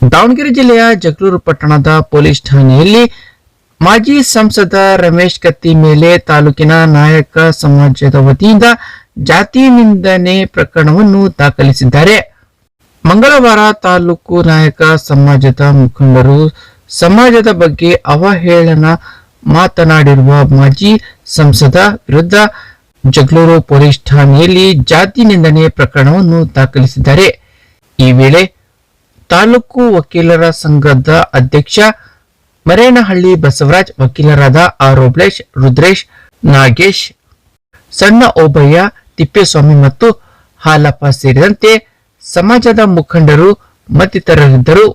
ದಾವಣಗೆರೆ ಜಿಲ್ಲೆಯ ಜಗಳೂರು ಪಟ್ಟಣದ ಪೊಲೀಸ್ ಠಾಣೆಯಲ್ಲಿ ಮಾಜಿ ಸಂಸದ ರಮೇಶ್ ಕತ್ತಿ ಮೇಲೆ ತಾಲೂಕಿನ ನಾಯಕ ಸಮಾಜದ ವತಿಯಿಂದ ಜಾತಿ ನಿಂದನೆ ಪ್ರಕರಣವನ್ನು ದಾಖಲಿಸಿದ್ದಾರೆ. ಮಂಗಳವಾರ ತಾಲೂಕು ನಾಯಕ ಸಮಾಜದ ಮುಖಂಡರು ಸಮಾಜದ ಬಗ್ಗೆ ಅವಹೇಳನ ಮಾತನಾಡಿರುವ ಮಾಜಿ ಸಂಸದ ವಿರುದ್ಧ ಜಗಳೂರು ಪೊಲೀಸ್ ಠಾಣೆಯಲ್ಲಿ ಜಾತಿ ನಿಂದನೆ ಪ್ರಕರಣವನ್ನು ದಾಖಲಿಸಿದ್ದಾರೆ. ಈ ವೇಳೆ ತಾಲೂಕು ವಕೀಲರ ಸಂಘದ ಅಧ್ಯಕ್ಷ ಮರೇನಹಳ್ಳಿ ಬಸವರಾಜ್, ವಕೀಲರಾದ ಆರ್ ಓಬ್ಳೇಶ್ ರುದ್ರೇಶ್, ನಾಗೇಶ್, ಸಣ್ಣ ಓಬಯ್ಯ, ತಿಪ್ಪೇಸ್ವಾಮಿ ಮತ್ತು ಹಾಲಪ್ಪ ಸೇರಿದಂತೆ ಸಮಾಜದ ಮುಖಂಡರು ಮತ್ತಿತರರಿದ್ದರು.